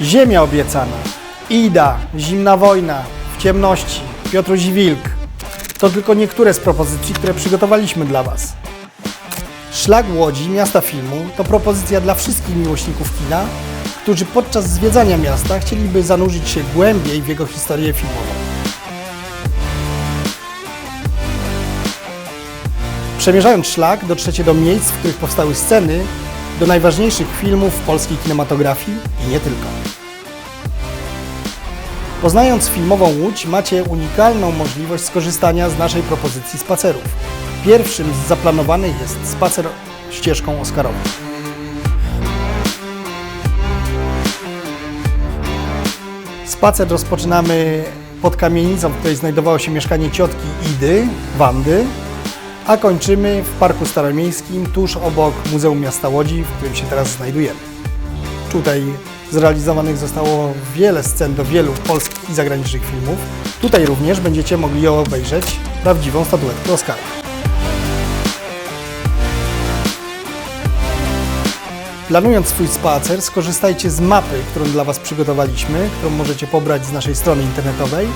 Ziemia obiecana, Ida, Zimna wojna, W ciemności, Piotruś Wilk. To tylko niektóre z propozycji, które przygotowaliśmy dla Was. Szlak Łodzi, miasta filmu, to propozycja dla wszystkich miłośników kina, którzy podczas zwiedzania miasta chcieliby zanurzyć się głębiej w jego historię filmową. Przemierzając szlak, dotrzecie do miejsc, w których powstały sceny do najważniejszych filmów w polskiej kinematografii i nie tylko. Poznając filmową Łódź, macie unikalną możliwość skorzystania z naszej propozycji spacerów. Pierwszym z zaplanowanych jest spacer ścieżką Oscarową. Spacer rozpoczynamy pod kamienicą, w której znajdowało się mieszkanie ciotki Idy, Wandy, a kończymy w Parku Staromiejskim, tuż obok Muzeum Miasta Łodzi, w którym się teraz znajdujemy. Tutaj zrealizowanych zostało wiele scen do wielu polskich i zagranicznych filmów. Tutaj również będziecie mogli obejrzeć prawdziwą statuetkę Oscara. Planując swój spacer, skorzystajcie z mapy, którą dla Was przygotowaliśmy, którą możecie pobrać z naszej strony internetowej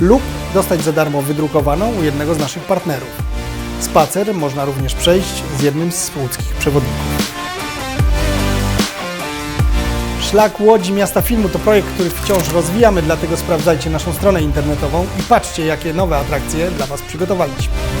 lub dostać za darmo wydrukowaną u jednego z naszych partnerów. Spacer można również przejść z jednym z łódzkich przewodników. Szlak Łodzi Miasta Filmu to projekt, który wciąż rozwijamy, dlatego sprawdzajcie naszą stronę internetową i patrzcie, jakie nowe atrakcje dla Was przygotowaliśmy.